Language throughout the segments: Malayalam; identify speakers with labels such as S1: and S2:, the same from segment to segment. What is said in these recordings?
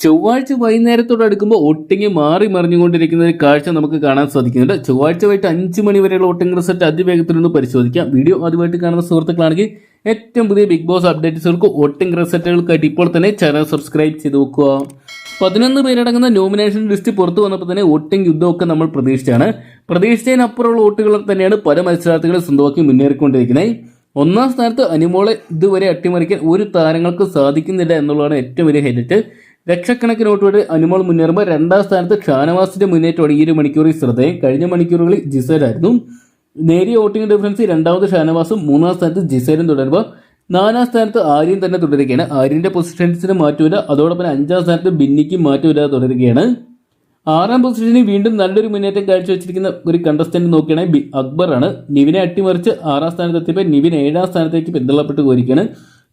S1: ചൊവ്വാഴ്ച വൈകുന്നേരത്തോട് അടുക്കുമ്പോൾ ഒട്ടിങ് മാറി മറിഞ്ഞുകൊണ്ടിരിക്കുന്ന ഒരു കാഴ്ച നമുക്ക് കാണാൻ സാധിക്കുന്നുണ്ട്. ചൊവ്വാഴ്ച വൈകിട്ട് അഞ്ച് മണി വരെയുള്ള ഓട്ടിംഗ് റിസൾട്ട് അതിവേഗത്തിൽ ഒന്ന് പരിശോധിക്കാം. വീഡിയോ ആദ്യമായിട്ട് കാണുന്ന സുഹൃത്തുക്കളാണെങ്കിൽ ഏറ്റവും പുതിയ ബിഗ് ബോസ് അപ്ഡേറ്റ്സുകൾക്ക് വോട്ടിംഗ് റിസൾട്ടുകൾക്കായിട്ട് ഇപ്പോൾ തന്നെ ചാനൽ സബ്സ്ക്രൈബ് ചെയ്ത് നോക്കുക. പതിനൊന്ന് പേരടങ്ങുന്ന നോമിനേഷൻ ലിസ്റ്റ് പുറത്തു വന്നപ്പോൾ തന്നെ വോട്ടിംഗ് യുദ്ധമൊക്കെ നമ്മൾ പ്രതീക്ഷിച്ചാണ് പ്രതീക്ഷിച്ചതിനപ്പുറമുള്ള വോട്ടുകൾ തന്നെയാണ് പല മത്സരാർത്ഥികളെ സ്വന്തമാക്കി മുന്നേറിക്കൊണ്ടിരിക്കുന്നത്. ഒന്നാം സ്ഥാനത്ത് അനുമോളെ ഇതുവരെ അട്ടിമറിക്കാൻ ഒരു താരങ്ങൾക്ക് സാധിക്കുന്നില്ല എന്നുള്ളതാണ് ഏറ്റവും വലിയ ഹൈലൈറ്റ്. ലക്ഷക്കണക്കിന് വോട്ടുകളുടെ അനുമോൾ മുന്നേറുമ്പോൾ രണ്ടാം സ്ഥാനത്ത് ഷാനവാസിന്റെ മുന്നേറ്റമാണ് ഈ ഒരു മണിക്കൂറിൽ ശ്രദ്ധേയം കഴിഞ്ഞ മണിക്കൂറുകളിൽ ജിസേലായിരുന്നു നേരിയ വോട്ടിംഗ് ഡിഫറൻസ് രണ്ടാമത് ഷാനവാസും മൂന്നാം സ്ഥാനത്ത് ജിസേലും തുടരുമ്പോൾ നാലാം സ്ഥാനത്ത് ആര്യൻ തന്നെ തുടരുകയാണ്. ആര്യന്റെ പൊസിഷൻസിന് മാറ്റമില്ല. അതോടൊപ്പം അഞ്ചാം സ്ഥാനത്ത് ബിന്നിക്കും മാറ്റമില്ലാതെ തുടരുകയാണ്. ആറാം പൊസിഷനിൽ വീണ്ടും നല്ലൊരു മുന്നേറ്റം കാഴ്ചവെച്ചിരിക്കുന്ന ഒരു കണ്ടസ്റ്റന്റ് നോക്കുകയാണെങ്കിൽ അക്ബറാണ്. നിവിനെ അട്ടിമറിച്ച് ആറാം സ്ഥാനത്ത് എത്തിയപ്പോൾ നിവിൻ ഏഴാം സ്ഥാനത്തേക്ക് പിന്തള്ളപ്പെട്ട് പോയിരിക്കുകയാണ്.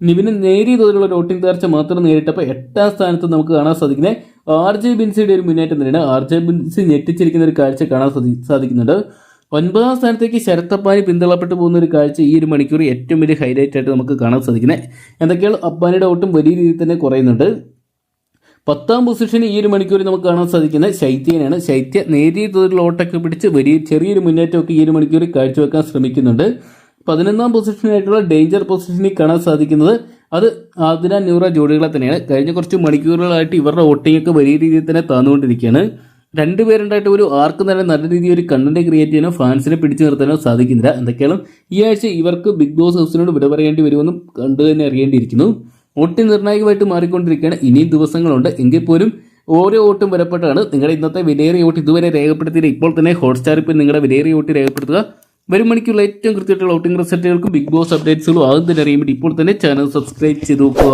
S1: നിവിന് നേരിയ തോതിലുള്ള വോട്ടിംഗ് തകർച്ച മാത്രം നേരിട്ടപ്പോൾ എട്ടാം സ്ഥാനത്ത് നമുക്ക് കാണാൻ സാധിക്കുന്നത് ആർ ജെ ബിൻസിയുടെ ഒരു മുന്നേറ്റം തന്നെയാണ്. ആർ ജെ ബിൻസി ഞെട്ടിച്ചിരിക്കുന്ന ഒരു കാഴ്ച കാണാൻ സാധി- സാധിക്കുന്നുണ്ട്. ഒൻപതാം സ്ഥാനത്തേക്ക് ശരത്തപ്പാനി പിന്തള്ളപ്പെട്ടു പോകുന്ന ഒരു കാഴ്ച ഈ ഒരു മണിക്കൂർ ഏറ്റവും വലിയ ഹൈലൈറ്റ് ആയിട്ട് നമുക്ക് കാണാൻ സാധിക്കുന്നത്. എന്തൊക്കെയാണ് അപ്പാനിയുടെ ഓട്ടം വലിയ രീതിയിൽ തന്നെ കുറയുന്നുണ്ട്. പത്താം പൊസിഷനിൽ ഈ ഒരു മണിക്കൂറിൽ നമുക്ക് കാണാൻ സാധിക്കുന്നത് ശൈത്യനാണ്. ശൈത്യ നേരിയ തോതിലുള്ള ഓട്ടൊക്കെ പിടിച്ച് വലിയ ചെറിയൊരു മുന്നേറ്റമൊക്കെ ഈ ഒരു മണിക്കൂറിൽ കാഴ്ചവെക്കാൻ ശ്രമിക്കുന്നുണ്ട്. പതിനൊന്നാം പൊസിഷനായിട്ടുള്ള ഡേഞ്ചർ പൊസിഷനിൽ കാണാൻ സാധിക്കുന്നത് അത് ആദിന ന്യൂറ ജോഡികളെ തന്നെയാണ്. കഴിഞ്ഞ കുറച്ച് മണിക്കൂറുകളായിട്ട് ഇവരുടെ വോട്ടിംഗ് ഒക്കെ വലിയ രീതിയിൽ തന്നെ താന്നുകൊണ്ടിരിക്കുകയാണ്. രണ്ടുപേരുണ്ടായിട്ട് ഒരു ആർക്കും തന്നെ നല്ല രീതിയിൽ ഒരു കണ്ടന്റ് ക്രിയേറ്റ് ചെയ്യാനോ ഫാൻസിനെ പിടിച്ചു നിർത്താനോ സാധിക്കുന്നില്ല. എന്തൊക്കെയാണ് ഈ ആഴ്ച ഇവർക്ക് ബിഗ് ബോസ് ഹൗസിനോട് വിട പറയേണ്ടി വരുമെന്നും കണ്ടു തന്നെ അറിയേണ്ടിയിരിക്കുന്നു. വോട്ടിംഗ് നിർണായകമായിട്ട് മാറിക്കൊണ്ടിരിക്കുകയാണ്. ഇനിയും ദിവസങ്ങളുണ്ട്. എങ്കിൽ പോലും ഓരോ വോട്ടും വിലപ്പെട്ടാണ് നിങ്ങളുടെ ഇന്നത്തെ വിലയേറിയ വോട്ട് ഇതുവരെ രേഖപ്പെടുത്തിയിട്ട് ഇപ്പോൾ തന്നെ ഹോട്ട്സ്റ്റാർ ഇപ്പോൾ നിങ്ങളുടെ വിലയേറിയ വോട്ട് രേഖപ്പെടുത്തുക. വരും മണിക്കുള്ള ഏറ്റവും കൃത്യമായിട്ടുള്ള ഔട്ടിംഗ് റിസൾട്ടുകൾക്കും ബിഗ് ബോസ് അപ്ഡേറ്റ്സുകളും ആദ്യം തന്നെ അറിയാൻ വേണ്ടി ഇപ്പോൾ തന്നെ ചാനൽ സബ്സ്ക്രൈബ് ചെയ്ത് നോക്കുക.